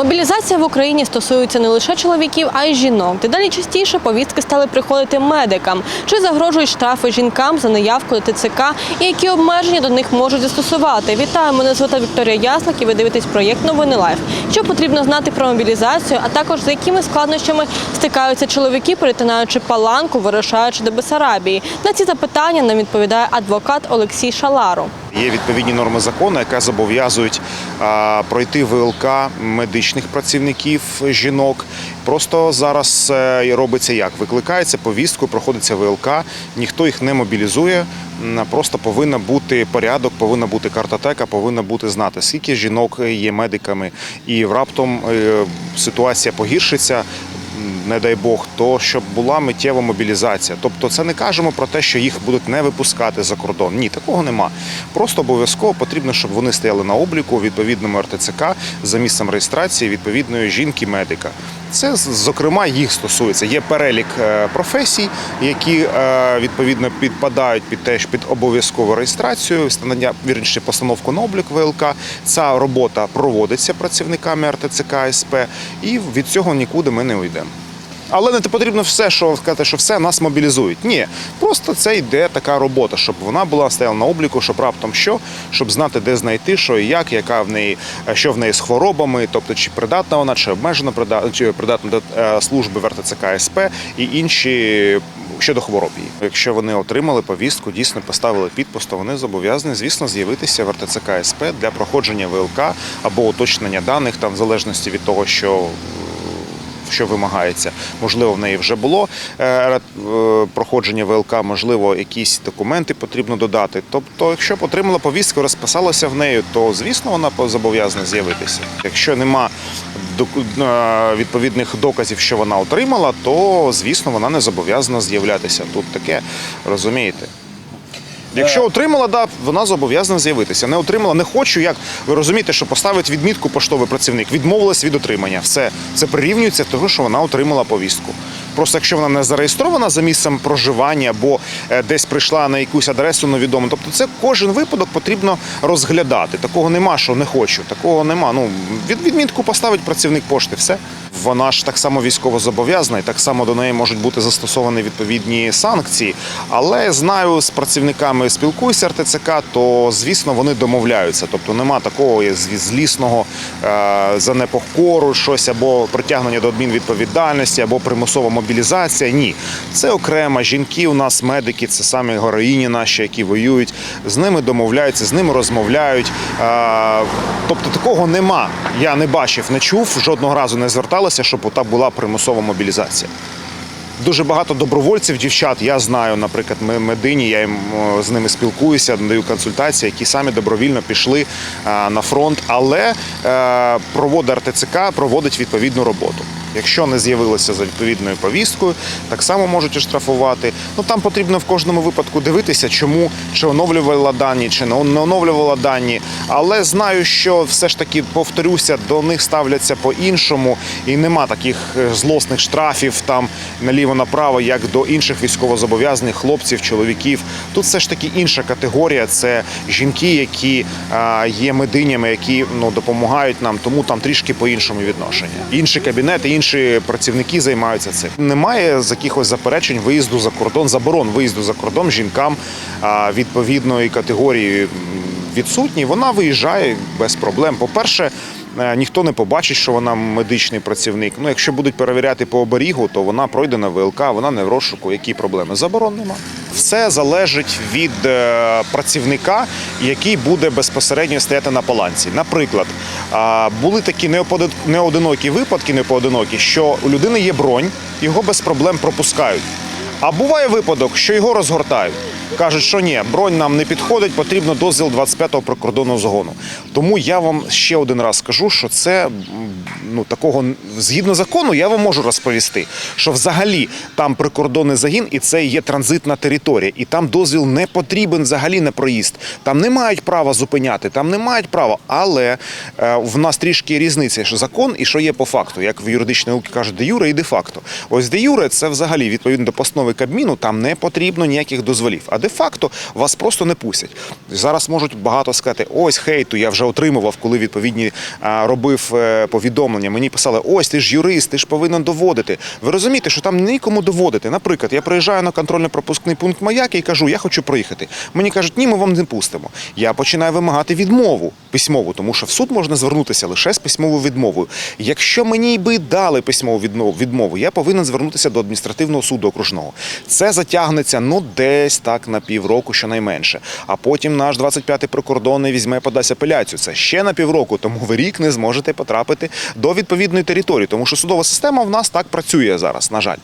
Мобілізація в Україні стосується не лише чоловіків, а й жінок. Дедалі частіше повістки стали приходити медикам. Чи загрожують штрафи жінкам за неявку до ТЦК і які обмеження до них можуть застосувати? Вітаю, мене звати Вікторія Ясник і ви дивитесь проєкт Новини Лайф. Що потрібно знати про мобілізацію, а також з якими складнощами стикаються чоловіки, перетинаючи паланку, вирушаючи до Бесарабії. На ці запитання нам відповідає адвокат Олексій Шаларо. Є відповідні норми закону, які зобов'язують пройти ВЛК медичних працівників жінок. Просто зараз е, робиться як? Викликається повістку, проходиться ВЛК, ніхто їх не мобілізує. Просто повинна бути порядок, повинна бути картотека, повинна бути знати, скільки жінок є медиками, і раптом е, ситуація погіршиться не дай Бог, то щоб була миттєва мобілізація. Тобто, це не кажемо про те, що їх будуть не випускати за кордон. Ні, такого нема. Просто обов'язково потрібно, щоб вони стояли на обліку відповідному РТЦК за місцем реєстрації відповідної жінки-медика. Це зокрема їх стосується. Є перелік е, професій, які е, відповідно підпадають під теж під обов'язкову реєстрацію, встановлення вірніше постановку на облік ВЛК. Ця робота проводиться працівниками РТЦК СП, і від цього нікуди ми не уйдемо. Але не потрібно все, що сказати, що все нас мобілізують. Ні, просто це йде така робота, щоб вона була стояла на обліку, щоб раптом що, щоб знати, де знайти, що і як, яка в неї, що в неї з хворобами, тобто чи придатна вона, чи обмежено придатна, чи придатна до е, служби в РТЦК СП і інші. Щодо хвороб. Якщо вони отримали повістку, дійсно поставили підпис, то вони зобов'язані, звісно, з'явитися в РТЦК СП для проходження ВЛК або уточнення даних, там в залежності від того, що що вимагається. Можливо, в неї вже було е, е, проходження ВЛК, можливо, якісь документи потрібно додати. Тобто, якщо отримала повістку, розписалася в неї, то звісно вона зобов'язана з'явитися. Якщо нема е, відповідних доказів, що вона отримала, то звісно вона не зобов'язана з'являтися. Тут таке розумієте. Якщо отримала, да, вона зобов'язана з'явитися. Не отримала, не хочу. Як ви розумієте, що поставить відмітку поштовий працівник, відмовилась від отримання. Все це прирівнюється до того, що вона отримала повістку. Просто якщо вона не зареєстрована за місцем проживання або е, десь прийшла на якусь адресу невідому, тобто це кожен випадок потрібно розглядати. Такого нема, що не хочу. Такого нема. Ну від відмітку поставить працівник пошти. Все вона ж так само військово зобов'язана, і так само до неї можуть бути застосовані відповідні санкції. Але знаю з працівниками спілкуюся РТЦК, то звісно вони домовляються. Тобто нема такого злісного е, за щось або притягнення до адмінвідповідальності, або примусова мобілізація. Ні, це окремо. Жінки у нас медики, це самі героїні наші, які воюють. З ними домовляються, з ними розмовляють. Е, тобто такого нема. Я не бачив, не чув, жодного разу не зверталася, щоб ота була примусова мобілізація. Дуже багато добровольців, дівчат. Я знаю, наприклад, ми медині, я їм з ними спілкуюся, надаю консультації, які самі добровільно пішли на фронт, але е, проводить РТЦК проводить відповідну роботу. Якщо не з'явилося за відповідною повісткою, так само можуть оштрафувати. Ну там потрібно в кожному випадку дивитися, чому чи оновлювала дані, чи не оновлювала дані. Але знаю, що все ж таки повторюся, до них ставляться по-іншому, і нема таких е, злосних штрафів там наліво направо, як до інших військовозобов'язаних хлопців, чоловіків. Тут все ж таки інша категорія. Це жінки, які є мединями, які ну допомагають нам, тому там трішки по-іншому відношення. Інші кабінети, інші працівники займаються цим. Немає з якихось заперечень виїзду за кордон, заборон виїзду за кордон жінкам відповідної категорії відсутні. Вона виїжджає без проблем. По-перше, е, ніхто не побачить, що вона медичний працівник. Ну, якщо будуть перевіряти по оберігу, то вона пройде на ВЛК, вона не в розшуку. Які проблеми? Заборон нема. Все залежить від е, працівника, який буде безпосередньо стояти на паланці. Наприклад, були такі неодинокі випадки, непоодинокі, що у людини є бронь, його без проблем пропускають. А буває випадок, що його розгортають. Кажуть, що ні, бронь нам не підходить, потрібно дозвіл 25-го прикордонного загону. Тому я вам ще один раз скажу, що це ну такого згідно закону, я вам можу розповісти, що взагалі там прикордонний загін, і це є транзитна територія, і там дозвіл не потрібен взагалі на проїзд. Там не мають права зупиняти, там не мають права. Але е, в нас трішки різниця, що закон і що є по факту, як в юридичній науці кажуть, де юре і де факто. Ось де юре це взагалі відповідно до постанови постанови Кабміну там не потрібно ніяких дозволів. А де-факто вас просто не пустять. Зараз можуть багато сказати: ось хейту, я вже отримував, коли відповідні робив е, повідомлення. Мені писали: ось ти ж юрист, ти ж повинен доводити. Ви розумієте, що там нікому доводити. Наприклад, я приїжджаю на контрольно-пропускний пункт маяк і кажу, я хочу проїхати. Мені кажуть, ні, ми вам не пустимо. Я починаю вимагати відмову письмову, тому що в суд можна звернутися лише з письмовою відмовою. Якщо мені би дали письмову відмову, я повинен звернутися до адміністративного суду окружного. Це затягнеться ну десь так на півроку, щонайменше. А потім наш 25-й прикордонний візьме подасть апеляцію. Це ще на півроку, тому ви рік не зможете потрапити до відповідної території, тому що судова система в нас так працює зараз. На жаль,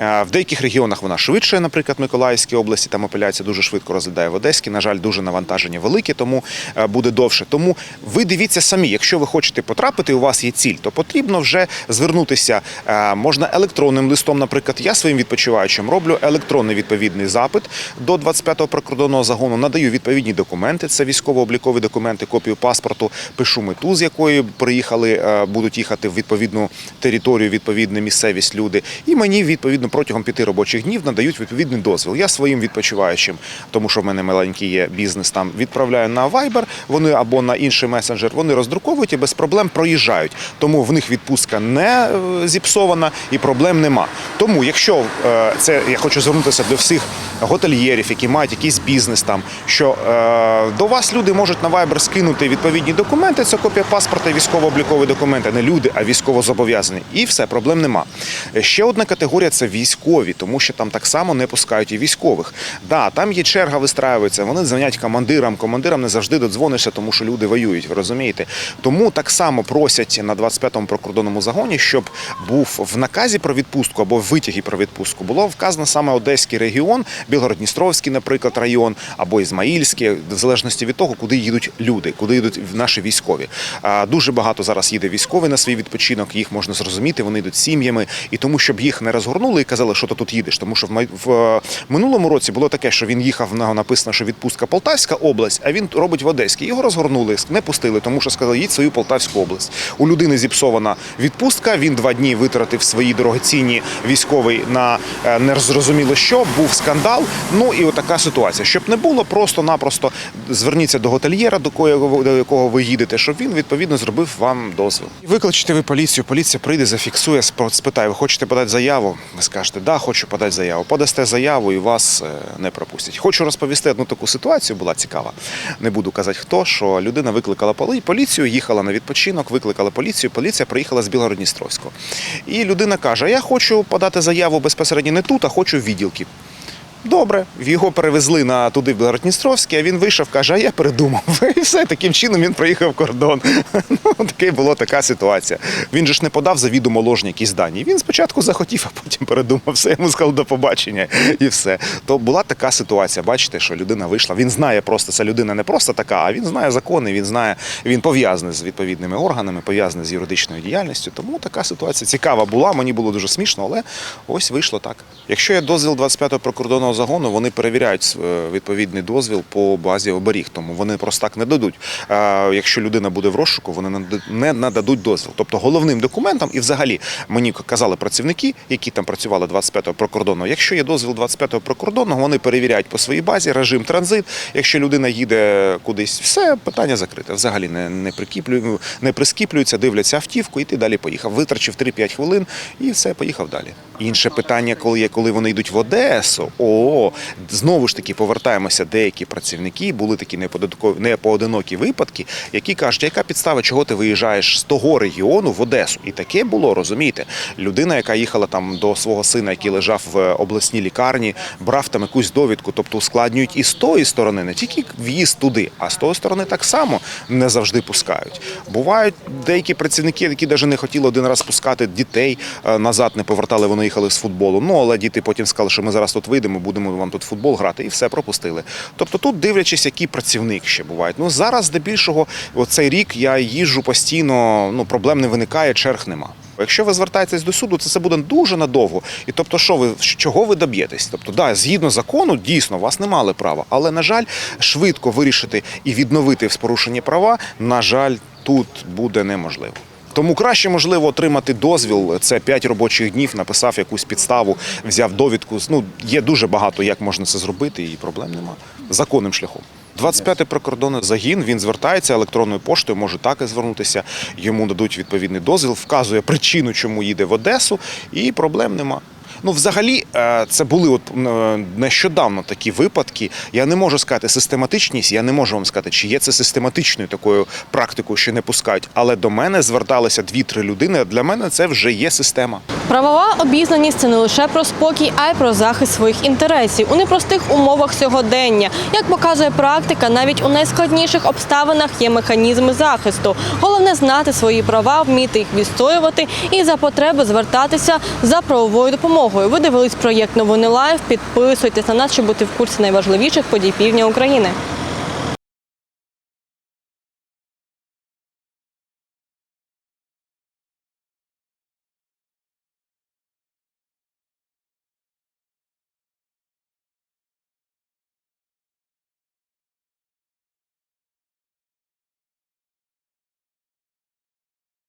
Е, в деяких регіонах вона швидше, наприклад, в Миколаївській області там апеляція дуже швидко розглядає в Одеській. На жаль, дуже навантаження велике, тому е, буде довше. Тому ви дивіться самі, якщо ви хочете потрапити, у вас є ціль, то потрібно вже звернутися. е, Можна електронним листом, наприклад, я своїм відпочиваючим роблю електронний відповідний запит до 25-го прикордонного загону, надаю відповідні документи. Це військово-облікові документи, копію паспорту, пишу мету, з якої приїхали, е, будуть їхати в відповідну територію, відповідну місцевість люди. І мені відповідно протягом п'яти робочих днів надають відповідний дозвіл. Я своїм відпочиваючим, тому що в мене маленький є бізнес там, відправляю на Viber, вони або на інший месенджер, вони роздруковують і без проблем проїжджають. Тому в них відпустка не е, зіпсована і проблем нема. Тому, якщо е, я хочу звернутися до всіх готельєрів, які мають якийсь бізнес там, що е, до вас люди можуть на Viber скинути відповідні документи. Це копія паспорта, військово-облікові документи, не люди, а військовозобов'язані. І все, проблем нема. Ще одна категорія це військові, тому що там так само не пускають і військових. Да, там є черга, вистраюється, вони дзвонять командирам. Командирам не завжди додзвонишся, тому що люди воюють. Ви розумієте? Тому так само просять на 25-му прикордонному загоні, щоб був в наказі про відпустку або в витягі про відпустку було вказано саме Одеський регіон, Білгород-Дністровський, наприклад, район, або Ізмаїльський, в залежності від того, куди їдуть люди, куди їдуть наші військові. Дуже багато зараз їде військові на свій відпочинок. Їх можна зрозуміти. Вони йдуть сім'ями, і тому, щоб їх не розгорнули і казали, що ти тут їдеш. Тому що в е, минулому році було таке, що він їхав в нього написано, що відпустка Полтавська область, а він робить в Одеській. Його розгорнули, не пустили, тому що сказали, їдь свою Полтавську область. У людини зіпсована відпустка. Він два дні витратив свої дорогоцінні військовий на е, незрозуміло що. Був скандал. Ну і отака ситуація. Щоб не було, просто-напросто зверніться до готельєра, до кого до якого ви їдете, щоб він відповідно зробив вам дозвіл. Викличте ви поліцію. Поліція прийде, зафіксує, спитає, ви хочете подати заяву? Ви скажете, да, хочу подати заяву. Подасте заяву і вас е, не пропустять. Хочу розповісти одну таку ситуацію, була цікава. Не буду казати хто, що людина викликала поліцію, їхала на відпочинок, викликала поліцію. Поліція приїхала з Білгородністровського. І людина каже: Я хочу подати заяву безпосередньо не тут, а хочу відділки. Добре, його перевезли на туди в Білгородністровський, а він вийшов, каже, а я передумав. І все, таким чином він проїхав кордон. Ну, таке була така ситуація. Він же ж не подав завідомо ложні якісь дані. Він спочатку захотів, а потім передумав. Все, йому сказали до побачення і все. То була така ситуація. Бачите, що людина вийшла. Він знає просто, ця людина не просто така, а він знає закони, він знає, він пов'язаний з відповідними органами, пов'язаний з юридичною діяльністю. Тому така ситуація цікава була. Мені було дуже смішно, але ось вийшло так. Якщо є дозвіл 25-го прикордонного загону, вони перевіряють е, відповідний дозвіл по базі оберіг, тому вони просто так не дадуть. Е, Якщо людина буде в розшуку, вони не нададуть дозвіл. Тобто головним документом, і взагалі мені казали працівники, які там працювали 25-го прикордонного, якщо є дозвіл 25-го прикордонного, вони перевіряють по своїй базі режим транзит. Якщо людина їде кудись, все питання закрите. Взагалі не, не прикіплю, не прискіплюються, дивляться автівку, і ти далі поїхав. Витрачив 3-5 хвилин і все, поїхав далі. Інше питання, коли є, коли вони йдуть в Одесу. О, знову ж таки повертаємося. Деякі працівники були такі непоодинокі випадки, які кажуть, яка підстава, чого ти виїжджаєш з того регіону в Одесу? І таке було, розумієте. Людина, яка їхала там до свого сина, який лежав в обласній лікарні, брав там якусь довідку, тобто ускладнюють і з тої сторони, не тільки в'їзд туди, а з тої сторони так само не завжди пускають. Бувають деякі працівники, які навіть не хотіли один раз пускати дітей е, назад, не повертали, вони їхали з футболу. Ну але діти потім сказали, що ми зараз тут вийдемо, будемо вам тут футбол грати, і все пропустили. Тобто тут дивлячись, який працівник ще бувають. Ну зараз здебільшого, оцей рік я їжджу постійно, ну проблем не виникає, черг нема. Якщо ви звертаєтесь до суду, це, це буде дуже надовго. І тобто, що ви чого ви доб'єтесь? Тобто, да, згідно закону, дійсно вас не мали права, але на жаль, швидко вирішити і відновити в порушені права, на жаль, тут буде неможливо. Тому краще можливо отримати дозвіл. Це 5 робочих днів, написав якусь підставу, взяв довідку. Ну є дуже багато, як можна це зробити, і проблем нема. Законним шляхом. 25-й прикордонний загін він звертається електронною поштою, може так і звернутися. Йому дадуть відповідний дозвіл, вказує причину, чому їде в Одесу, і проблем нема. Ну, взагалі, е, це були от е, нещодавно такі випадки. Я не можу сказати систематичність, я не можу вам сказати, чи є це систематичною такою практикою, що не пускають. Але до мене зверталися дві-три людини. Для мене це вже є система. Правова обізнаність це не лише про спокій, а й про захист своїх інтересів у непростих умовах сьогодення. Як показує практика, навіть у найскладніших обставинах є механізми захисту. Головне знати свої права, вміти їх відстоювати і за потреби звертатися за правовою допомогою. Ви дивились проєкт Новини Лайв. Підписуйтесь на нас, щоб бути в курсі найважливіших подій півдня України.